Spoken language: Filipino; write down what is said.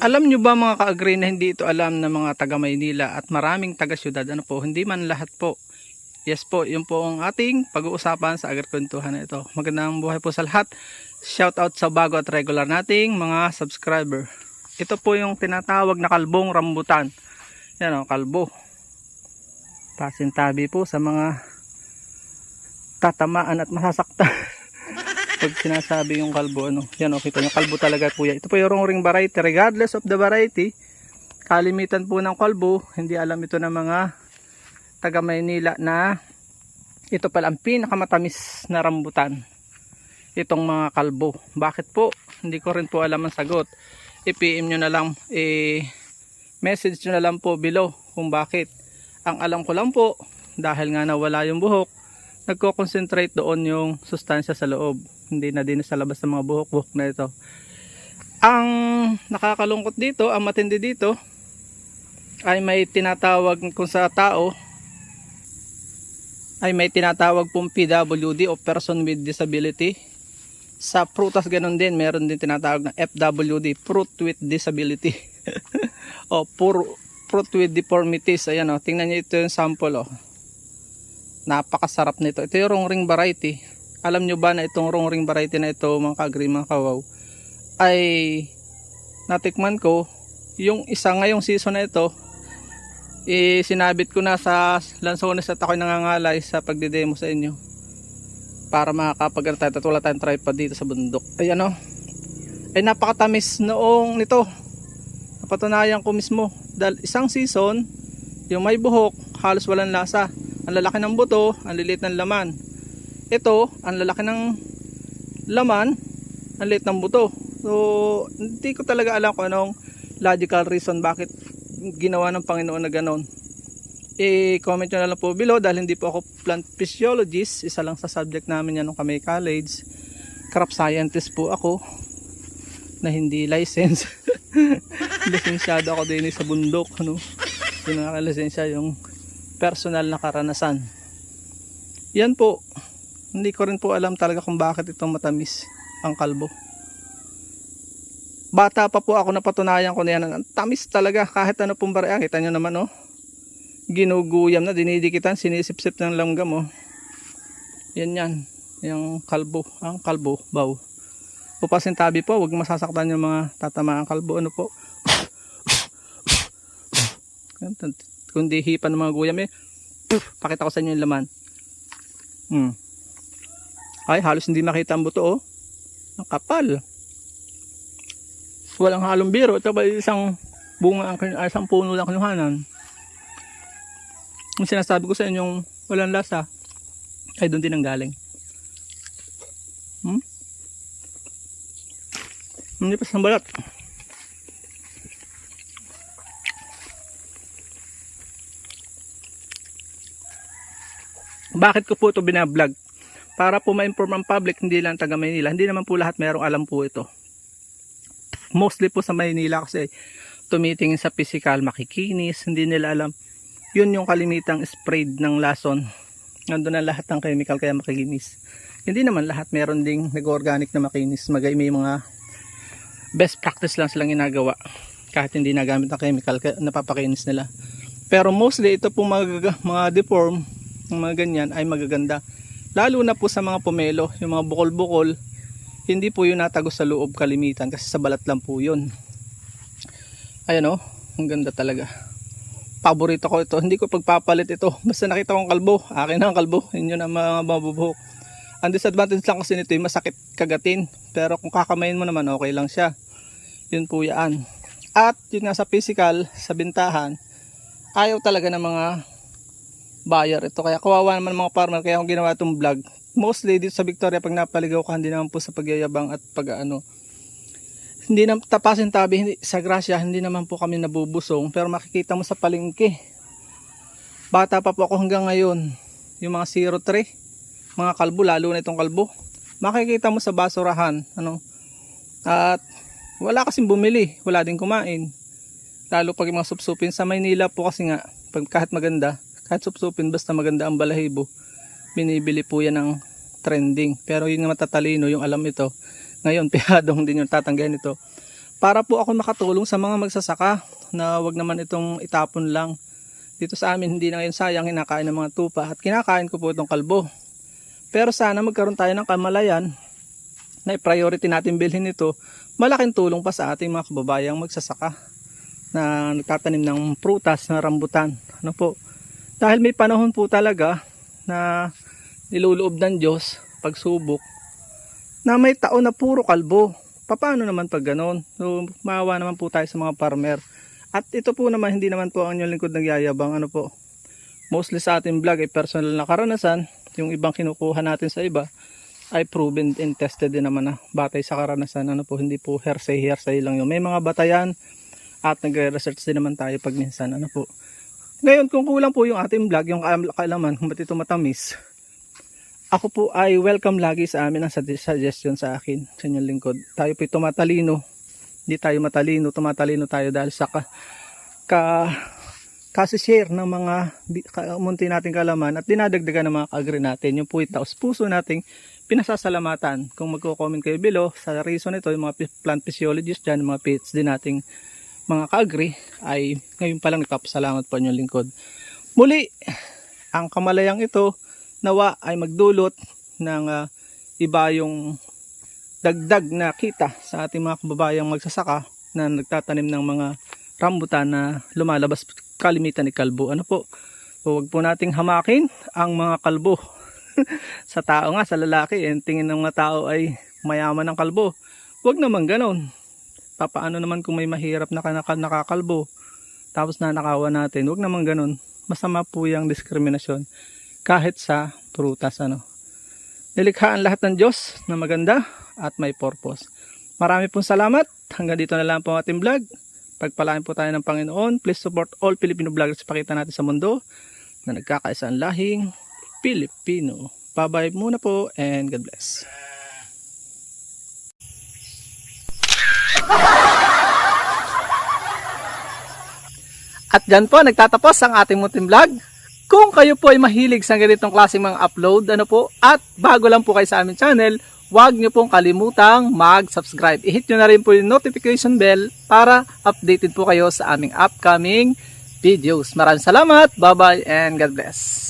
Alam nyo ba mga ka-agree na hindi ito alam ng mga taga Maynila at maraming taga syudad? Ano po, hindi man lahat po. Yes po, yun po ang ating pag-uusapan sa agrikuntuhan na ito. Magandang buhay po sa lahat. Shout out sa bago at regular nating mga subscriber. Ito po yung tinatawag na kalbong rambutan. Yan o, kalbo. Pasintabi po sa mga tatamaan at masasaktan. Pag sinasabi yung kalbo, ano, yan o, kita nyo, kalbo talaga yan. Ito po yung ring variety. Regardless of the variety, kalimitan po ng kalbo, hindi alam ito ng mga taga Maynila na ito pala ang pinakamatamis na rambutan itong mga kalbo. Bakit po? Hindi ko rin po alam ang sagot. I-PM nyo na lang, i-message nyo na lang po below kung bakit. Ang alam ko lang po, dahil nga nawala yung buhok, nagko-concentrate doon yung sustansya sa loob. Hindi na din sa labas ng mga buhok-buhok na ito. Ang nakakalungkot dito, ang matindi dito, ay may tinatawag kung sa tao ay may tinatawag pong PWD o Person with Disability. Sa prutas ganun din, meron din tinatawag na FWD, Fruit with Disability. o pur, Fruit with Deformities. Ayan o, tingnan niyo ito yung sample o. Napakasarap nito. Ito yung ring variety. Alam nyo ba na itong ring variety na ito, mga kagri, mga kawaw, ay natikman ko, yung isa ngayong season na ito, eh, sinabit ko na sa lansones at ako'y nangangalay sa pagdidemo sa inyo para makakapag tayo at wala tayong tripod dito sa bundok. Ay ano? Ay napakatamis noong nito. Napatunayan ko mismo. Dahil isang season yung may buhok halos walang lasa ang lalaki ng buto ang lilit ng laman ito ang lalaki ng laman ang liit ng buto so hindi ko talaga alam kung anong logical reason bakit ginawa ng Panginoon na ganon. I-comment nyo na lang po below dahil hindi po ako plant physiologist. Isa lang sa subject namin yan nung kami college. Crop scientist po ako na hindi license. Lisensyado ako din sa bundok. Ano? Yung nakalisensya yung personal na karanasan. Yan po. Hindi ko rin po alam talaga kung bakit itong matamis ang kalbo bata pa po ako napatunayan ko na yan. Tamis talaga kahit ano pong barya. Kita nyo naman oh. Ginuguyam na, dinidikitan, sinisip-sip ng langgam oh. Yan yan. Yung kalbo. Ang kalbo, baw. Pupasin tabi po, huwag masasaktan yung mga tatamaan kalbo. Ano po? Kundi hipan ng mga guyam eh. Pakita ko sa inyo yung laman. Hmm. Ay, halos hindi makita ang buto oh. Ang kapal walang halong biro ito ba isang bunga ang ay, isang puno lang kinuhanan yung sinasabi ko sa inyong walang lasa ay doon din ang galing hmm? hindi pa sa balat bakit ko po ito binablog? Para po ma-inform ang public hindi lang taga Maynila. Hindi naman po lahat mayroong alam po ito. Mostly po sa Maynila kasi tumitingin sa physical makikinis hindi nila alam. Yun yung kalimitang sprayed ng lason. Nandun na lahat ng chemical kaya makikinis. Hindi naman lahat meron ding nag-organic na makinis. Magay may mga best practice lang silang ginagawa. Kahit hindi nagamit ng chemical napapakinis nila. Pero mostly ito pong mga, mga deform mga ganyan ay magaganda. Lalo na po sa mga pomelo yung mga bukol-bukol hindi po yun natagos sa loob kalimitan kasi sa balat lang po yun. Ayan o ang ganda talaga. Paborito ko ito. Hindi ko pagpapalit ito. Basta nakita kong kalbo akin na ang kalbo. Yun ang mga mabubuhok. Ang disadvantage lang kasi nito yung masakit kagatin. Pero kung kakamayin mo naman okay lang siya. Yun po yan. At yun nga sa physical sa bintahan ayaw talaga ng mga buyer ito. Kaya kawawa naman mga farmer kaya kung ginawa itong vlog. Mostly dito sa Victoria pag napaligaw ka hindi naman po sa pagyayabang at pag ano hindi na tapasin tabi hindi, sa grasya hindi naman po kami nabubusong. Pero makikita mo sa palengke. Bata pa po ako hanggang ngayon. Yung mga 03 mga kalbo lalo na itong kalbo. Makikita mo sa basurahan ano? At wala kasing bumili wala din kumain. Lalo pag yung mga supsupin. Sa Maynila po kasi nga pag kahit maganda kahit supsupin basta maganda ang balahibo binibili po yan ng trending pero yun nga matatalino yung alam ito ngayon piyadong din yung tatanggahin ito para po ako makatulong sa mga magsasaka na wag naman itong itapon lang. Dito sa amin hindi na ngayon sayang kinakain ng mga tupa at kinakain ko po itong kalbo. Pero sana magkaroon tayo ng kamalayan na priority natin bilhin ito. Malaking tulong pa sa ating mga kababayang magsasaka na nagtatanim ng prutas na rambutan. Ano po? Dahil may panahon po talaga na niluloob ng Diyos pagsubok na may taon na puro kalbo. Paano naman pag ganon? So, maawa naman po tayo sa mga farmer. At ito po naman, hindi naman po ang inyong lingkod nagyayabang. Ano po? Mostly sa ating vlog ay personal na karanasan. Yung ibang kinukuha natin sa iba ay proven and tested din naman na batay sa karanasan. Ano po, hindi po hearsay, hearsay lang yun. May mga batayan at nagre-research din naman tayo pag minsan. Ano po? Ngayon, kung kulang po yung ating vlog, yung kaal- kaalaman kung ba't matamis, ako po ay welcome lagi sa amin ang sug- suggestion sa akin, sa inyong lingkod. Tayo po tumatalino. Hindi tayo matalino, tumatalino tayo dahil sa ka, ka kasi share ng mga munti nating kalaman at dinadagdagan ng mga kagri natin. Yung po taos puso nating pinasasalamatan. Kung magko-comment kayo below sa reason ito, yung mga plant physiologists dyan, mga PhD nating mga kaagri ay ngayon pa lang nagpapasalamat po inyong lingkod. Muli, ang kamalayang ito nawa ay magdulot ng ah, iba yung dagdag na kita sa ating mga kababayang magsasaka na nagtatanim ng mga rambutan na lumalabas kalimitan ni kalbo. Ano po? Huwag po nating hamakin ang mga kalbo. sa tao nga, sa lalaki, eh, tingin ng mga tao ay mayaman ng kalbo. Huwag naman ganon. Papaano naman kung may mahirap na nakakalbo tapos nanakawan natin. Huwag naman ganon. Masama po yung diskriminasyon kahit sa prutas ano. Nilikha ang lahat ng Diyos na maganda at may purpose. Marami pong salamat. Hanggang dito na lang po ang ating vlog. Pagpalain po tayo ng Panginoon. Please support all Filipino vloggers pakita natin sa mundo na nagkakaisa ang lahing Pilipino. Bye-bye muna po and God bless. At dyan po, nagtatapos ang ating munting vlog. Kung kayo po ay mahilig sa ganitong klaseng mga upload, ano po, at bago lang po kayo sa aming channel, huwag nyo pong kalimutang mag-subscribe. I-hit nyo na rin po yung notification bell para updated po kayo sa aming upcoming videos. Maraming salamat, bye-bye, and God bless.